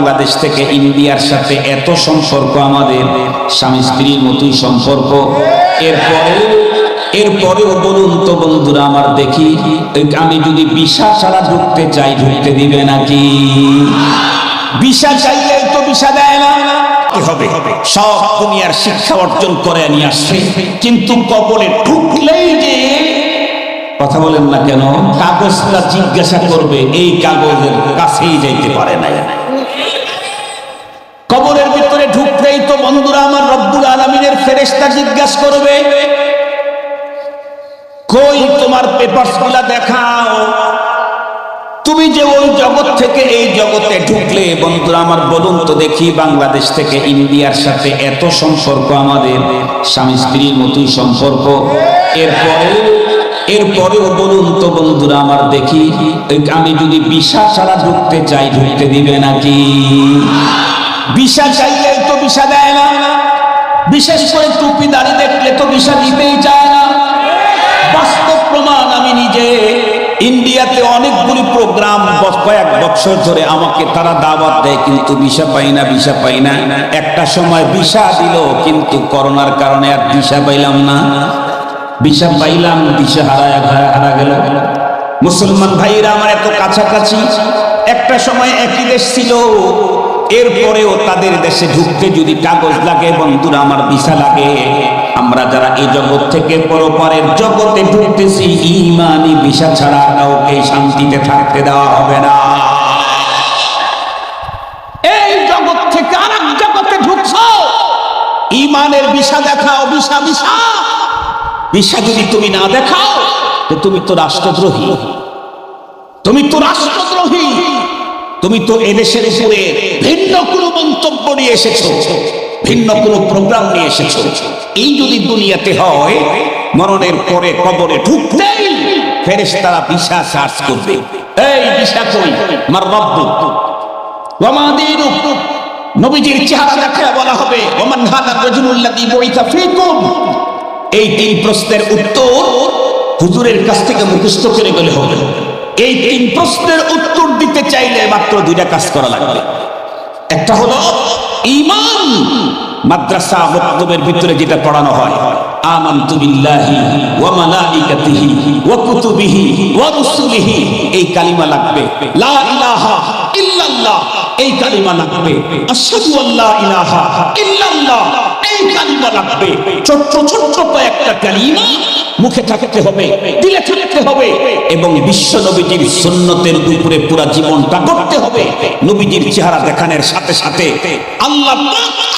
বাংলাদেশ থেকে ইন্ডিয়ার সাথে এত সম্পর্ক আমাদের স্বামী স্ত্রীর মতোই সম্পর্ক। এরপরে এরপরেও বলুন তো বন্ধুরা আমার দেখি আমি যদি বিশা ছাড়া ঢুকতে চাই ঢুকতে দিবে নাকি? বিশা চাইলে তো বিশা দেয় না। হবে সব দুনিয়ার শিক্ষা অর্জন করে নিয়ে আসছে। কিন্তু কবরে ঢুকলেই যে কথা বলেন না কেন? কাগজটা জিজ্ঞাসা করবে এই কাগজের কাছেই যাইতে পারে না। কবরের ভিতরে ঢুকলেই তো বন্ধুরা আমার রব্বুল আলমিনের ফেরেস্তা জিজ্ঞাসা করবে, কই তোমার পেপারসগুলা দেখাও? তুমি যে ওই জগৎ থেকে এই জগতে ঢুকলে, বন্ধুরা আমার বলুন তো দেখি বাংলাদেশ থেকে ইন্ডিয়ার সাথে এত সম্পর্ক আমাদের, স্বামী স্ত্রীর মতোই সম্পর্ক। এরপরে, এরপরেও বলুন তো বন্ধুরা আমার দেখি আমি যদি বিশা ছাড়া ঢুকতে চাই, ঢুকতে দিবে নাকি? বিশা চাইলে তো বিশা দেয় না। বিশেষ করে টুপি দাড়ি দেখলে তো বিশা দিতেই চায় না। বাস্তব প্রমাণ আমি নিজে। ইন্ডিয়াতে অনেকগুলি প্রোগ্রাম কয়েক বছর ধরে আমাকে তারা দাওয়াত দেয়, কিন্তু ভিসা পাই না ভিসা পাই না। একটা সময় ভিসা দিল, কিন্তু করোনার কারণে আর ভিসা পাইলাম না। ভিসা পাইলাম ভিসা হারায় হারা গেল। মুসলমান ভাইরা আমার এত কাছাকাছি। একটা সময় একই দেশ ছিল। এরপরেও তাদের দেশে ঢুকতে যদি কাগজ লাগে, বন্ধুরা, আমার ভিসা লাগে। আমরা যারা এই জগৎ থেকে পরপরের জগতে ঢুকতেছি, ইমানি ভিসা ছাড়া কাউকে শান্তিতে থাকতে দেওয়া হবে না। এই জগৎ থেকে আর জগতে ঢুকছো। ইমানের ভিসা দেখাও, ভিসা ভিসা। ভিসা যদি তুমি না দেখাও তুমি তো রাষ্ট্রদ্রোহী। তুমি তো রাষ্ট্রদ্রোহী। তুমি তো এদেশের উপরে ভিন্ন কোনো মন্তব্য নিয়ে এসেছ, ভিন্ন কোনো প্রোগ্রাম নিয়ে এসেছ। এই যদি দুনিয়াতে হয়, মরণের পরে কবরে ঢুকতেই ফেরেস তারা বিশা চার্জ করবে। এই কই? আমার রব্ব। ওয়ামাদিনু নবীজির চেহারা দেখে বলা হবে, ওমান হাদা রাজুলুল্লাযী বুইতা ফীকুম। এই তিন প্রশ্নের উত্তর হুজুরের কাছ থেকে মুখস্থ করে গেলে হবে। এই তিন প্রশ্নের উত্তর দিতে চাইলে মাত্র দুইটা কাজ করা লাগবে। একটা হলো ইমান মাদ্রাসা মক্তবের ভিতরে যেটা পড়ানো হয়, আমানতু বিল্লাহি ওয়া মালাইকাতিহি ওয়া কুতুবিহি ওয়া রুসুলিহি, এই কালিমা লাগবে। লা ইলাহা ইল্লাল্লাহ। এই কালিমা লাগবে। আশহাদু আল্লা ইলাহা ইল্লাল্লাহ, এই কালিমা লাগবে। ছোট্ট ছোট্ট কয়েকটা কালিমা মুখে থাকতে হবে, দিলে থাকতে হবে এবং বিশ্ব নবীজির সুন্নতের উপরে পুরো জীবনটা করতে হবে। নবীজির চেহারা দেখানোর সাথে সাথে আল্লাহ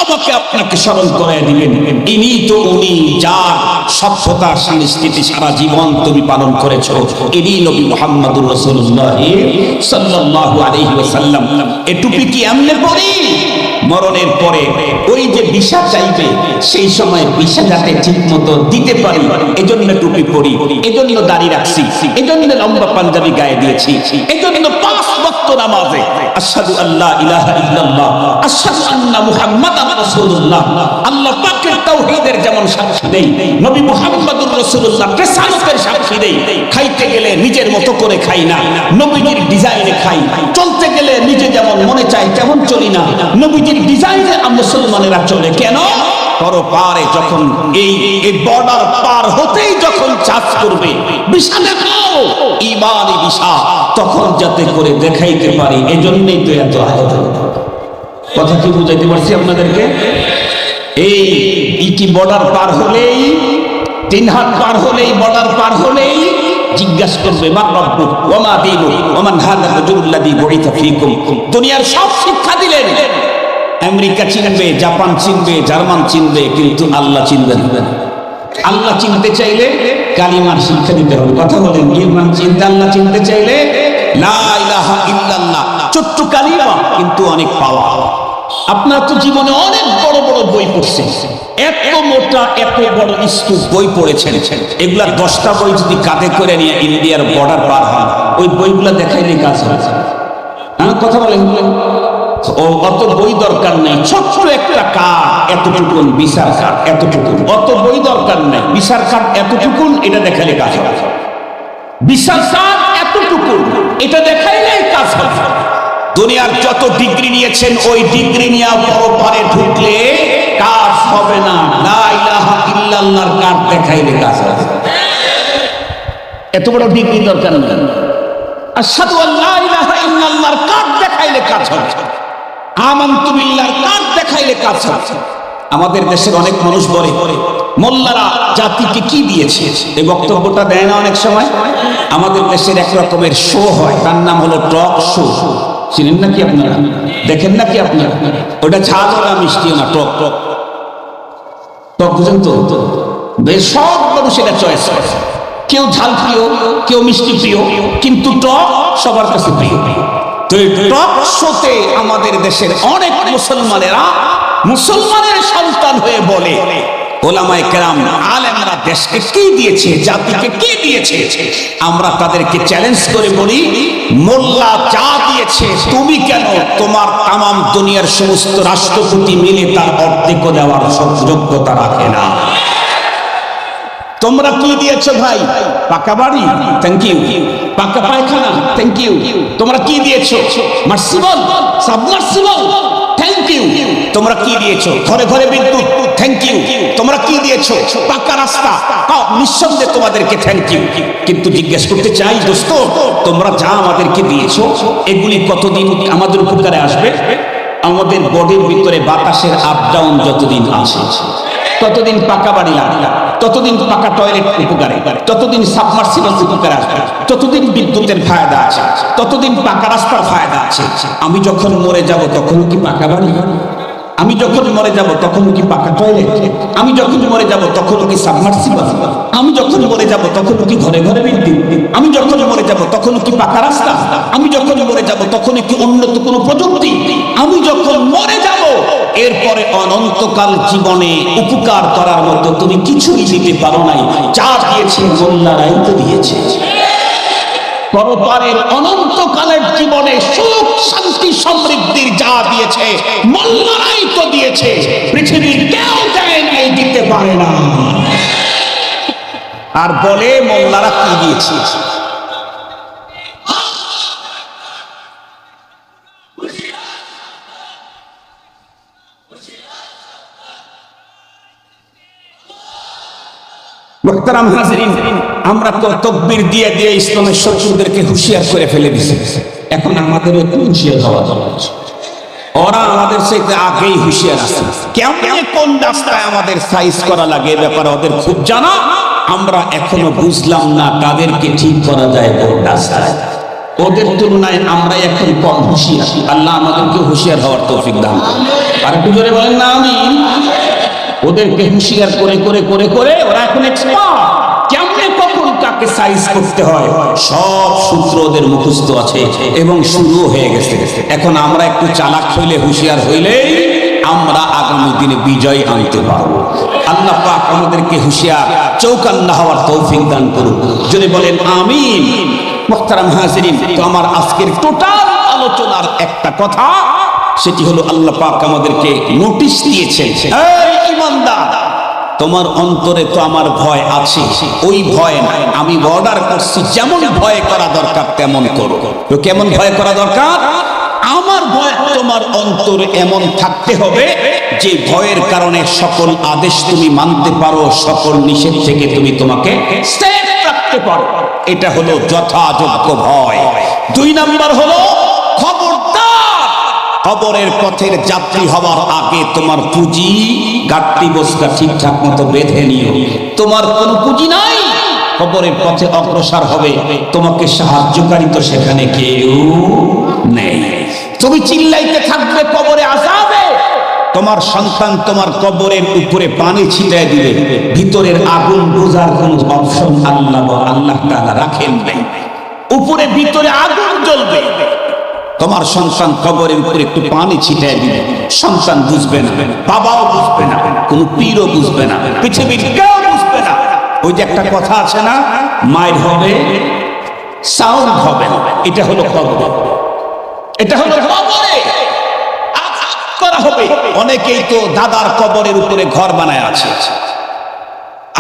আমাকে আপনাকে স্মরণ করে দিবেন। ইনি তো উনি যার সভ্যতা, সংস্কৃতি, সারা জীবন তুমি পালন করেছ। ইনি নবী মুহাম্মদুর রাসূলুল্লাহ সাল্লাল্লাহু আলাইহি ওয়াসাল্লাম। এ টুপি কি এমনে পরি মরণের পরে ওই যে বিষা চাইবে সেই সময় বিষা যাতে ঠিক মতো দিতে পারি। এজন্য টুপি পরি, এজন্য দাড়ি রাখছি, এজন্য লম্বা পাঞ্জাবি গায়ে দিয়েছি, এজন্য পাঁচ ওয়াক্ত নামাজে আশহাদু আল্লাহ ইলাহা ইল্লাল্লাহ, আশহাদু আন্না মুহাম্মাদান রাসূলুল্লাহ। আল্লাহ পাকের তাওহীদের যেমন সাক্ষী দেই, নবী মুহাম্মদুর রাসূলুল্লাহ রিসালাতের সাক্ষী দেই, খাইতে গেলে নিজের মতো করে খাই না, নবীজির ডিজাইনে খাই, চলতে গেলে নিজে যেমন মনে চাই তেমন চলি না নবীজির ডিজাইনে মুসলমানেরা চলে কেন? পর পারে যখন এই এই বর্ডার পার হতেই যখন চাষ করবে বিশা দেখাও ইমানি বিশা তখন যাতে করে দেখাইতে পারি, এজন্যই তো এত আয়োজন। কথা কি বুঝাইতে পারছি আপনাদেরকে? এই ইটি বর্ডার পার হলেই, তিন হাত পার হলেই বর্ডার পার হলেই জিজ্ঞাসা করবে দুনিয়ার সব শিক্ষা দিলেন। আমেরিকা চিনবে, জাপান চিনবে, জার্মান চিনবে, কিন্তু আল্লাহ চিনবে না। আল্লাহ চিনতে চাইলে কালিমার শিক্ষা দিতে হবে। কথা বলেন, ইমান চিনতে আল্লাহ চিনতে চাইলে ছোট্ট কালিমা, কিন্তু অনেক পাওয়া। আপনার তো জীবনে অনেক বড় বড় বই পড়ছে। এত মোটা, এত বড় স্তূপ বই পড়েছেন। এগুলা দশটা বই যদি কাঁধে করে নিয়ে ইন্ডিয়ার বর্ডার পার হন, ওই বইগুলা দেখাইলে কাজ হয় হ্যাঁ কথা বলেন। ও অত বই দরকার নেই, ছোট্ট একটা কার্ড, এতটুকুন বিশার কার্ড, এতটুকুন। অত বই দরকার নেই বিশার কার্ড এতটুকুন, এটা দেখাইলে কাজ হবে। বিশাল কার্ড এতটুকুন, এটা দেখাইলে কাজ হবে। দুনিয়ার যত ডিগ্রি নিয়েছেন, ওই ডিগ্রি নিয়ে পরপারে ঢুকলে কাজ হবে না। লা ইলাহা ইল্লাল্লাহর কাজ দেখাইলে কাজ হবে। এত বড় ডিগ্রি দরকার নেই। আশহাদু আল্লা ইলাহা ইল্লাল্লাহর কাজ দেখাইলে কাজ হবে। দেখাইলে আমাদের দেশের অনেক মানুষ বলে, মোল্লারা জাতিকে কি দিয়েছে? এই বক্তব্যটা দেয় না অনেক সময়। আমাদের দেশের এক রকমের শো হয়, তার নাম হলো টক শো। চিনেন নাকি আপনারা? দেখেন নাকি আপনারা? ওটা ঝাল না মিষ্টিও না, টক। টক টক বুঝেন তো? সব মানুষ এটা চয়েস কেউ ঝাল প্রিয়, কেউ মিষ্টি প্রিয়, কিন্তু টক সবার কাছে প্রিয় প্রিয়। তো শোতে আমাদের দেশের অনেক মুসলমানেরা মুসলমানের সন্তান হয়ে বলে দেশকে দিয়েছে, জাতিকে দিয়েছে? আমরা তাদেরকে চ্যালেঞ্জ করে মোল্লা দিয়েছে, তুমি কেন তোমার দুনিয়ার সমস্ত রাষ্ট্রপতি মিলে তার অর্ধেক দেওয়ার যোগ্যতা রাখে না? তোমরা কি দিয়েছ ভাই? পাকা বাড়ি? থ্যাংক ইউ পাকা পায়খানা? থ্যাংক ইউ তোমরা কি দিয়েছ? মার্সিবল সাবমার্সিবল থ্যাংক ইউ তোমরা কি দিয়েছ? ঘরে ঘরে বিদ্যুৎ? থ্যাংক ইউ তোমরা কি দিয়েছ? পাকা রাস্তা? নিঃসন্দেহে তোমাদেরকে থ্যাংক ইউ কিন্তু জিজ্ঞেস করতে চাই, দোস্ত, তোমরা যা আমাদেরকে দিয়েছ, এগুলি কতদিন আমাদের উপকারে আসবে? আমাদের বডির ভিতরে বাতাসের আপ ডাউন যতদিন আছে, ততদিন পাকা বাড়ি লাগবে। ততদিন পাকা টয়লেট উপকারে, ততদিন সাবমার্সিবল উপকারে আসবে, ততদিন বিদ্যুতের ফায়দা আছে, ততদিন পাকা রাস্তার ফায়দা আছে। আমি যখন মরে যাব তখন কি পাকা বাড়ি? আমি যখন মরে যাব তখন কি পাকা টয়লেট? আমি যখন মরে যাব তখন কি সাবমার্সিবল? আমি যখন মরে যাব তখন কি ঘরে ঘরে বিদ্যুৎ? আমি যখন মরে যাব তখন কি পাকা রাস্তা? আমি যখন মরে যাব তখন কি উন্নত কোনো প্রযুক্তি? আমি যখন মরে যাব এরপরে অনন্তকাল জীবনে উপকার করার মতো তুমি কিছুই দিতে পারো নাই। যা দিয়েছে মোল্লারাই তো দিয়েছে। পরপারের অনন্তকালের জীবনে সুখ, শান্তি, সমৃদ্ধির যা দিয়েছে মোল্লারাই তো দিয়েছে। পৃথিবীর কেউ দেয় নাই, দিতে পারে না। আর বলে মোল্লারা কি দিয়েছে? মোহতারাম হাজরিন, আমরা তো তকবির দিয়ে দিয়ে ইসলামের শত্রুদেরকে হুঁশিয়ার করে ফেলে দিছি। এখন আমাদেরও একটু হুঁশিয়ার হওয়া দরকার। ওরা আমাদের সাথে আগেই হুঁশিয়ার আছে। কেমন কোন রাস্তায় আমাদের সাইজ করা লাগে ব্যাপারে ওদের খুব জানা। আমরা এখনও বুঝলাম না তাদেরকে ঠিক করা যায় কোন রাস্তায়। ওদের তুলনায় আমরা এখন কম হুঁশিয়ার। আল্লাহ আমাদেরকে হুঁশিয়ার হওয়ার তৌফিক দান। আর একটু জোরে বলেন না আমি ওদেরকে হুঁশিয়ার করে করে করে করে ওরা এখন এক্সপার্ট কেমনে সাইজ করতে হয়? সব আছে এবং শুরু হয়ে গেছে। এখন আমরা একটু চালাক হইলে, হুঁশিয়ার আমরা আগামী দিনে বিজয় পারব। আমাদেরকে হওয়ার তৌফিক দান করুন যদি বলেন আমিন আমার আজকের টোটাল আলোচনার একটা কথা, সেটি হলো আল্লাহ আমাদেরকে নোটিশ দিয়েছে এই ইমানদার তোমার অন্তরে তো আমার ভয় আছে। ওই ভয় নাই। আমি অর্ডার করছি, যেমন ভয় করা দরকার তেমন করো। তো কেমন ভয় করা দরকার? আমার ভয় তোমার অন্তরে এমন থাকতে হবে যে ভয়ের কারণে সকল আদেশ তুমি মানতে পারো, সকল নিষেধ থেকে তুমি তোমাকে সেফ রাখতে পারো। এটা হলো যথাযোগ্য ভয়। দুই নাম্বার হলো খবরদার কবরের পথের যাত্রী হওয়ার আগে তোমার পুঁজি গাট্টি বস্তা ঠিকঠাক মতো বেঁধে নিও। তোমার কোনো পুঁজি নাই। কবরের পথে অগ্রসর হবে। তোমাকে সাহায্যকারী তো সেখানে কেউ নেই। তুমি চিল্লাইতে থাকবে কবরে আসাবে তোমার সন্তান তোমার কবরের উপরে পানি ছিটায় দিবে। ভিতরের আগুন বোঝার কোন অপশন আল্লাহ আল্লাহ তাআলা রাখেন নাই। উপরে ভিতরে আগুন জ্বলবে। তোমার সন্তান কবরের উপরে একটু পানি ছিটায় দিবে। সন্তান বুঝবে না, বাবাও বুঝবে না, কোনো পীরও বুঝবে না, পৃথিবীর কেউ বুঝবে না। ওই যে একটা কথা আছে না, মায়ের হবে, সাউন্ড হবে, এটা হলো কবর। এটা হলো কবরে। করা হবে। অনেকেই তো দাদার কবরের উপরে ঘর বানায় আছে।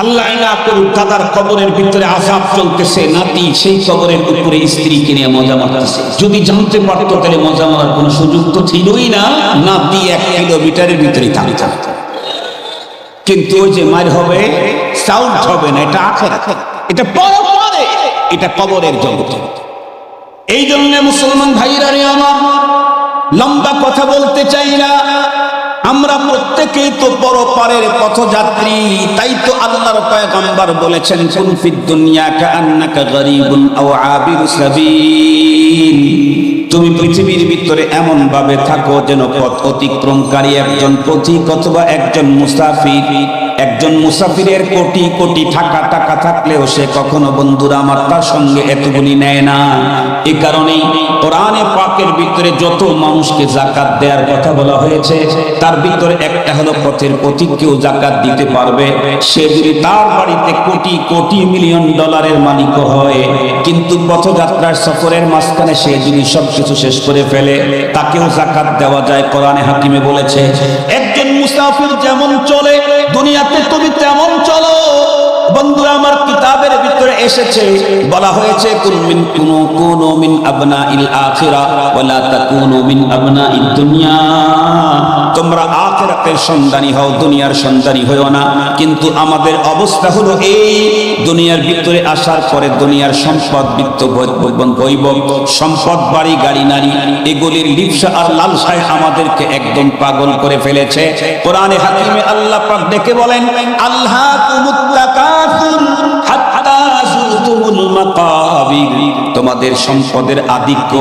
আল্লাহ না করুক, দাদার কবরের ভিতরে আজাব চলতেছে, নাতি সেই কবরের উপরে স্ত্রী কিনে মজা মারতেছে। যদি জানতে পারতো তাহলে মজা মারার কোনো সুযোগ তো ছিলই না। নাতি এক কিলোমিটারের ভিতরে থাকতে কিন্তু ওই যে মার হবে সাউন্ড হবে না, এটা আখের এটা পরে পরে এটা কবরের জগতে এই জন্য মুসলমান ভাইরা রে আমার, লম্বা কথা বলতে চাই না। আমরা প্রত্যেকেই তো পরপারের পথযাত্রী, তাই তো আল্লাহর পয়গম্বর বলেছেন, কুন ফিদ দুনিয়া কাআন্নাকা গরীবুন আও আবিরু সাবিল। তুমি পৃথিবীর ভিতরে এমন ভাবে থাকো যেন পথ অতিক্রমকারী একজন পথিক অথবা একজন মুসাফির। একজন মুসাফিরের কোটি কোটি টাকা টাকা থাকলেও সে কখনো বন্ধুরা আমার তার সঙ্গে এতগুলি নেয় না। এই কারণেই কোরআনে পাকের ভিতরে যত মানুষকে জাকাত দেওয়ার কথা বলা হয়েছে, তার ভিতরে একটা হলো পথের পথিককেও জাকাত দিতে পারবে। সে যদি তার বাড়িতে কোটি কোটি মিলিয়ন ডলারের মালিক হয়, কিন্তু পথযাত্রার সফরের মাঝখানে সে যদি সবকিছু শেষ করে ফেলে, তাকেও জাকাত দেওয়া যায়, কোরআনে হাকিমে বলেছে, একজন মুসাফির যেমন চলে দুনিয়াতে তুমি তেমন চলো। বন্ধুরা, আমার কিতাবের ভিতরে এসেছে, বলা হয়েছে কুন মিন কুনু কুনু মিন আবনা ইল আখিরা, ওয়ালা তাকুনু মিন আবনা ইদ দুনিয়া। তোমরা আখিরাতের সন্তানই হও, দুনিয়ার সন্তানই হও না। কিন্তু আমাদের অবস্থা হলো এই দুনিয়ার ভিতরে আসার পরে দুনিয়ার সম্পদ বিত্ত বৈভব সম্পদ বাড়ি, গাড়ি, নারী, এগুলির লিপসা আর লালসায় আমাদেরকে একদম পাগল করে ফেলেছে। কোরআনে হাকিমে আল্লাহ পাক ডেকে বলেন, আল্লাহ তোমাদের সম্পদের আধিক্য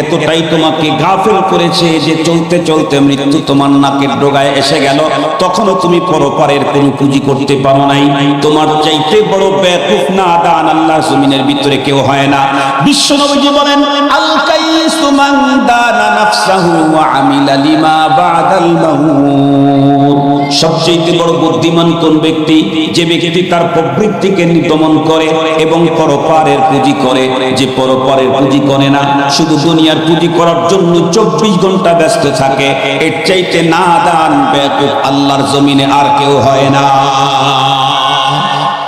এতটাই তোমাকে গাফেল করেছে যে চলতে চলতে মৃত্যু তোমার নাকের ডোগায় এসে গেল। তখনও তুমি পরপারের কোন পুঁজি করতে পারো নাই। তোমার চাইতে বড় ব্যাকুফ না দান আল্লাহ জমিনের ভিতরে কেউ হয় না। বিশ্ব বলেন আল কাইসু মান দানা নাফসাহু ওয়া আমিলা লিমা বাদাল মাউত। সবচেয়ে বড় বুদ্ধিমান কোন ব্যক্তি? যে ব্যক্তি তার প্রবৃত্তিকে দমন করে এবং পরপারের পুঁজি করে। যে পরপারের পুঁজি করে না, শুধু দুনিয়ার পুঁজি করার জন্য চব্বিশ ঘণ্টা ব্যস্ত থাকে। এর চাইতে না দান ব্যাপক আল্লাহর জমিনে আর কেউ হয় না।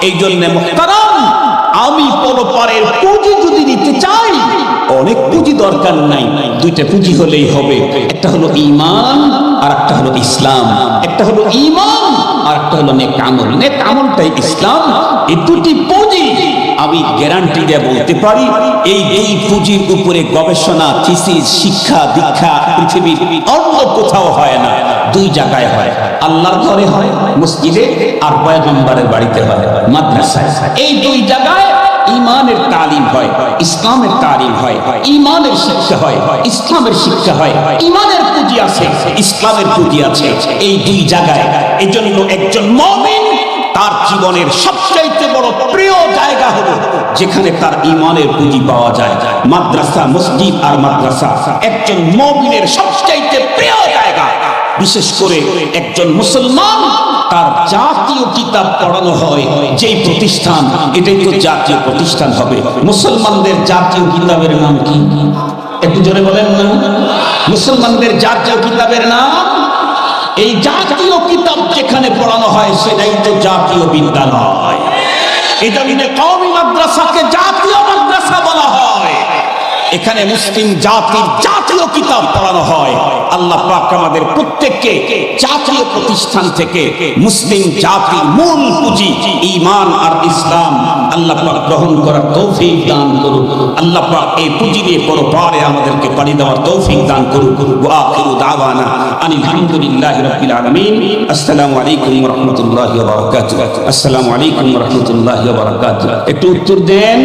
এই জন্য আমি পরপারের পুঁজি যদি নিতে চাই, অনেক পুঁজি দরকার নাই। দুইটা পুঁজি হলেই হবে। একটা হলো ঈমান আর একটা হলো ইসলাম, একটা হলো ইমান আর একটা হলো নেক আমল। নেক আমলটাই ইসলাম। এই দুটি পুঁজি আমি গ্যারান্টি দিয়ে বলতে পারি, এই দুই পুঁজির উপরে গবেষণা থিসিস শিক্ষা, দীক্ষা পৃথিবীর অন্য কোথাও হয় না, দুই জায়গায় হয়। আল্লাহর ঘরে হয়, মসজিদে, আর পয়গম্বরের বাড়িতে হয়, মাদ্রাসায়। এই দুই জায়গায় ইমানের তালিম হয়, ইসলামের তালিম হয়, ইমানের শিক্ষা হয়, ইসলামের শিক্ষা হয়, ইমানের পুঁজি আছে, ইসলামের পুঁজি আছে। এই দুই জায়গায় এজন্য একজন মমিন তার জীবনের সবচাইতে বড় প্রিয় জায়গা হলো যেখানে তার ইমানের পুঁজি পাওয়া যায়। মাদ্রাসা, মসজিদ আর মাদ্রাসা একজন মমিনের সবচাইতে প্রিয় বিশেষ করে একজন মুসলমান, তার জাতীয় কিতাব পড়ানো হয়, যেই প্রতিষ্ঠান, এটাই তো জাতীয় প্রতিষ্ঠান হবে। মুসলমানদের জাতীয় কিতাবের নাম কি? একটু জোরে বলেন না। মুসলমানদের জাতীয় কিতাবের নাম? এই জাতীয় কিতাব যেখানে পড়ানো হয়, সেটাই তো জাতীয় বিদ্যালয়। জন্য কওমি মাদ্রাসাকে জাতীয় এখানে মুসলিম জাতির জাতীয় কিতাব পড়ানো হয়। আল্লাহ পাক আমাদের প্রত্যেককে জাতীয় প্রতিষ্ঠান থেকে মুসলিম জাতি মূল পুঁজি ঈমান আর ইসলাম আল্লাহ পাক গ্রহণ করার তৌফিক দান করুন আল্লাহ পাক এই পুঁজি দিয়ে নিয়ে পরপারে আমাদেরকে পাড়ি দেওয়ার তৌফিক দান করুন আখিরু দাওয়ানা আনিল হামদুলিল্লাহি রাব্বিল আলামিন। আসসালামু আলাইকুম ওয়া রাহমাতুল্লাহি ওয়া বারাকাতুহু। আসসালামু আলাইকুম ওয়া রাহমাতুল্লাহি ওয়া বারাকাতুহু। একটু উত্তর দেন।